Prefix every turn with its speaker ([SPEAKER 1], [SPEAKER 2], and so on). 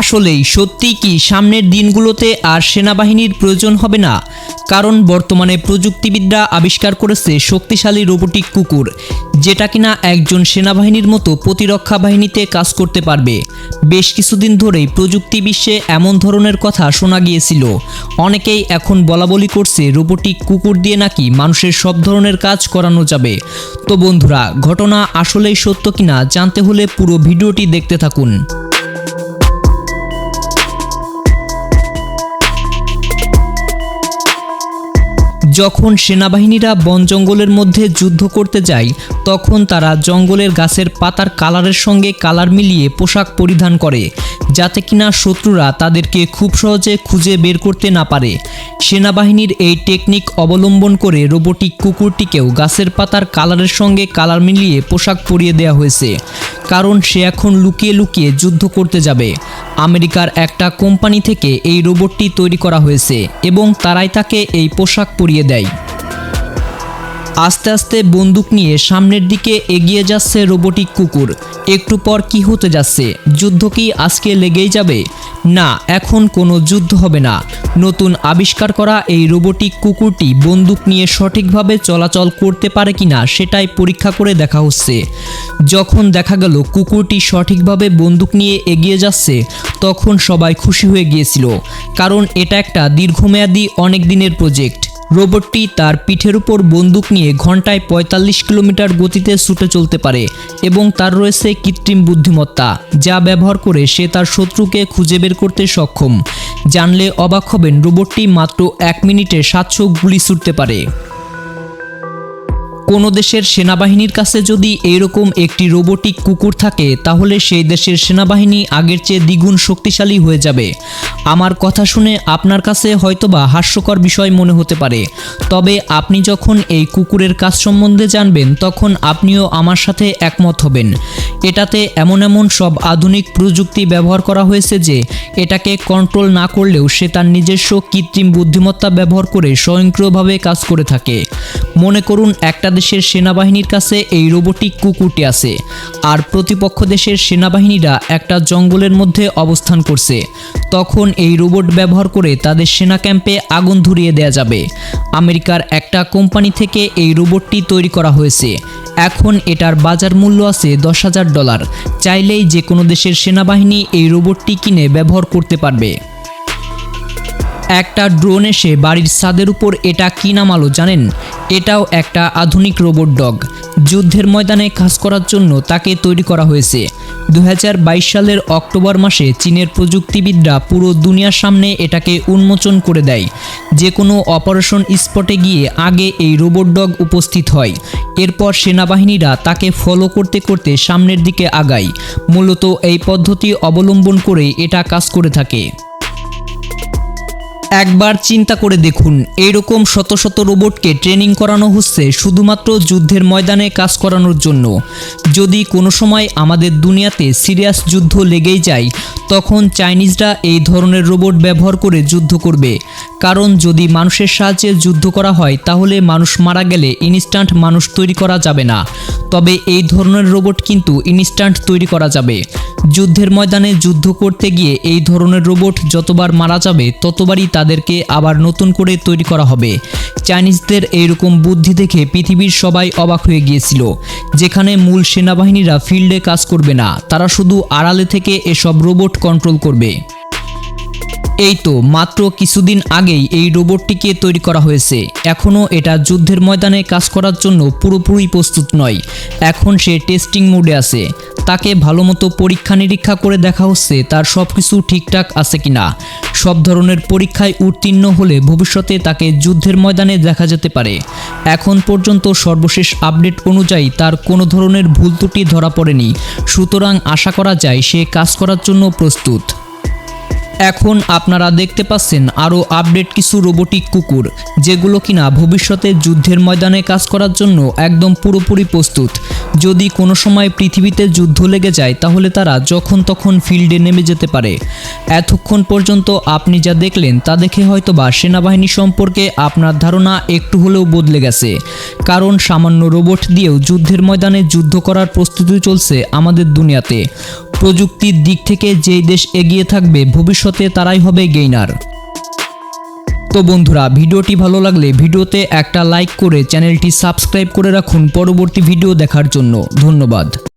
[SPEAKER 1] আসলেই সত্যি কি সামনের দিনগুলোতে আর সেনাবাহিনীর প্রয়োজন হবে না? কারণ বর্তমানে প্রযুক্তিবিদরা আবিষ্কার করেছে শক্তিশালী রোবোটিক কুকুর, যেটা কিনা একজন সেনাবাহিনীর মতো প্রতিরক্ষা বাহিনীতে কাজ করতে পারবে। বেশ কিছুদিন ধরেই প্রযুক্তি বিশ্বে এমন ধরনের কথা শোনা গিয়েছিল। অনেকেই এখন বলাবলি করছে রোবোটিক কুকুর দিয়ে নাকি মানুষের সব ধরনের কাজ করানো যাবে। তো বন্ধুরা, ঘটনা আসলেই সত্য কিনা জানতে হলে পুরো ভিডিওটি দেখতে থাকুন। যখন সেনাবাহিনীরা বন জঙ্গলের মধ্যে যুদ্ধ করতে যায় তখন তারা জঙ্গলের গাছের পাতার কালারের সঙ্গে কালার মিলিয়ে পোশাক পরিধান করে, যাতে কিনা শত্রুরা তাদেরকে খুব সহজে খুঁজে বের করতে না পারে। সেনাবাহিনীর এই টেকনিক অবলম্বন করে রোবোটিক কুকুরটিকেও গাছের পাতার কালারের সঙ্গে কালার মিলিয়ে পোশাক পরিয়ে দেওয়া হয়েছে, কারণ সে এখন লুকিয়ে লুকিয়ে যুদ্ধ করতে যাবে। আমেরিকার একটা কোম্পানি থেকে এই রোবটটি তৈরি করা হয়েছে এবং তারাই তাকে এই পোশাক পরিয়ে দেয়। আস্তে আস্তে বন্দুক নিয়ে সামনের দিকে এগিয়ে যাচ্ছে রোবোটিক কুকুর। একটু পর কি হতে যাচ্ছে? যুদ্ধ কি আজকে লেগেই যাবে? না, এখন কোনো যুদ্ধ হবে না। নতুন আবিষ্কার করা এই রোবোটিক কুকুরটি বন্দুক নিয়ে সঠিকভাবে চলাচল করতে পারে কিনা সেটাই পরীক্ষা করে দেখা হচ্ছে। যখন দেখা গেল কুকুরটি সঠিকভাবে বন্দুক নিয়ে এগিয়ে যাচ্ছে, তখন সবাই খুশি হয়ে গিয়েছিল, কারণ এটা একটা দীর্ঘমেয়াদী, অনেক দিনের প্রজেক্ট। রোবটটি তার পিঠের উপর বন্দুক নিয়ে ঘন্টায় পঁয়তাল্লিশ কিলোমিটার গতিতে ছুটে চলতে পারে এবং তার রয়েছে কৃত্রিম বুদ্ধিমত্তা, যা ব্যবহার করে সে তার শত্রুকে খুঁজে বের করতে সক্ষম। জানলে অবাক হবেন রোবটটি মাত্র এক মিনিটে সাতশো গুলি ছুটতে পারে। কোনো দেশের সেনাবাহিনীর কাছে যদি এইরকম একটি রোবোটিক কুকুর থাকে, তাহলে সেই দেশের সেনাবাহিনী আগের চেয়ে দ্বিগুণ শক্তিশালী হয়ে যাবে। আমার কথা শুনে আপনার কাছে হয়তোবা হাস্যকর বিষয় মনে হতে পারে। তবে আপনি যখন এই কুকুরের কাজ সম্বন্ধে জানবেন, তখন আপনিও আমার সাথে একমত হবেন। এটাতে এমন এমন সব আধুনিক প্রযুক্তি ব্যবহার করা হয়েছে যে, এটাকে কন্ট্রোল না করলেও সে তার নিজস্ব কৃত্রিম বুদ্ধিমত্তা ব্যবহার করে স্বয়ংক্রিয়ভাবে কাজ করে থাকে। মনে করুন, একটা দেশের সেনাবাহিনীর কাছে এই রোবোটিক কুকুরটি আছে। আর প্রতিপক্ষ দেশের সেনাবাহিনীরা একটা জঙ্গলের মধ্যে অবস্থান করছে। তখন এই রোবট ব্যবহার করে তাদের সেনা ক্যাম্পে আগুন ধরিয়ে দেয়া যাবে। আমেরিকার একটা কোম্পানি থেকে এই রোবটটি তৈরি করা হয়েছে। এখন এটার বাজার মূল্য আছে দশ হাজার ডলার। চাইলেই যে কোনো দেশের সেনাবাহিনী এই রোবটটি কিনে ব্যবহার করতে পারবে। একটা ড্রোন এসে বাড়ির ছাদের উপর এটা কি নামালো জানেন? এটাও একটা আধুনিক রোবট ডগ। যুদ্ধের ময়দানে কাজ করার জন্য তাকে তৈরি করা হয়েছে। দু হাজার বাইশ সালের অক্টোবর মাসে চীনের প্রযুক্তিবিদরা পুরো দুনিয়ার সামনে এটাকে উন্মোচন করে দেয়। যে কোনো অপারেশন স্পটে গিয়ে আগে এই রোবট ডগ উপস্থিত হয়। এরপর সেনাবাহিনীরা তাকে ফলো করতে করতে সামনের দিকে আগায়। মূলত এই পদ্ধতি অবলম্বন করে এটা কাজ করে থাকে। একবার চিন্তা করে দেখুন, এইরকম শত শত রোবটকে ট্রেনিং করানো হচ্ছে শুধুমাত্র যুদ্ধের ময়দানে কাজ করানোর জন্য। যদি কোনো সময় আমাদের দুনিয়াতে সিরিয়াস যুদ্ধ লেগেই যায়, তখন চাইনিজরা এই ধরনের রোবট ব্যবহার করে যুদ্ধ করবে। কারণ যদি মানুষের সাহায্যে যুদ্ধ করা হয়, তাহলে মানুষ মারা গেলে ইনস্ট্যান্ট মানুষ তৈরি করা যাবে না। তবে এই ধরনের রোবট কিন্তু ইনস্ট্যান্ট তৈরি করা যাবে। যুদ্ধের ময়দানে যুদ্ধ করতে গিয়ে এই ধরনের রোবট যতবার মারা যাবে, ততবারই তাদেরকে আবার নতুন করে তৈরি করা হবে। চাইনিজদের এইরকম বুদ্ধি দেখে পৃথিবীর সবাই অবাক হয়ে গিয়েছিল, যেখানে মূল সেনাবাহিনীরা ফিল্ডে কাজ করবে না, তারা শুধু আড়ালে থেকে এসব রোবট কন্ট্রোল করবে। এই তো মাত্র কিছুদিন আগেই এই রোবটটিকে তৈরি করা হয়েছে। এখনও এটা যুদ্ধের ময়দানে কাজ করার জন্য পুরোপুরি প্রস্তুত নয়। এখন সে টেস্টিং মোডে আছে। তাকে ভালো মতো পরীক্ষা নিরীক্ষা করে দেখা হচ্ছে তার সব কিছু ঠিকঠাক আছে কিনা। সব ধরনের পরীক্ষায় উত্তীর্ণ হলে ভবিষ্যতে তাকে যুদ্ধের ময়দানে দেখা যেতে পারে। এখন পর্যন্ত সর্বশেষ আপডেট অনুযায়ী তার কোনো ধরনের ভুল ত্রুটি ধরা পড়েনি। সুতরাং আশা করা যায় সে কাজ করার জন্য প্রস্তুত। এখন আপনারা দেখতে পাচ্ছেন আরও আপডেট কিছু রোবোটিক কুকুর, যেগুলো কিনা ভবিষ্যতে যুদ্ধের ময়দানে কাজ করার জন্য একদম পুরোপুরি প্রস্তুত। যদি কোনো সময় পৃথিবীতে যুদ্ধ লেগে যায়, তাহলে তারা যখন তখন ফিল্ডে নেমে যেতে পারে। এতক্ষণ পর্যন্ত আপনি যা দেখলেন, তা দেখে হয়তো বা সেনাবাহিনী সম্পর্কে আপনার ধারণা একটু হলেও বদলে গেছে। কারণ সামান্য রোবট দিয়েও যুদ্ধের ময়দানে যুদ্ধ করার প্রস্তুতি চলছে আমাদের দুনিয়াতে। প্রযুক্তির দিক থেকে যেই দেশ এগিয়ে থাকবে, ভবিষ্যতে তারাই হবে গেইনার। তো বন্ধুরা, ভিডিওটি ভালো লাগলে ভিডিওতে একটা লাইক করে চ্যানেলটি সাবস্ক্রাইব করে রাখুন পরবর্তী ভিডিও দেখার জন্য। ধন্যবাদ।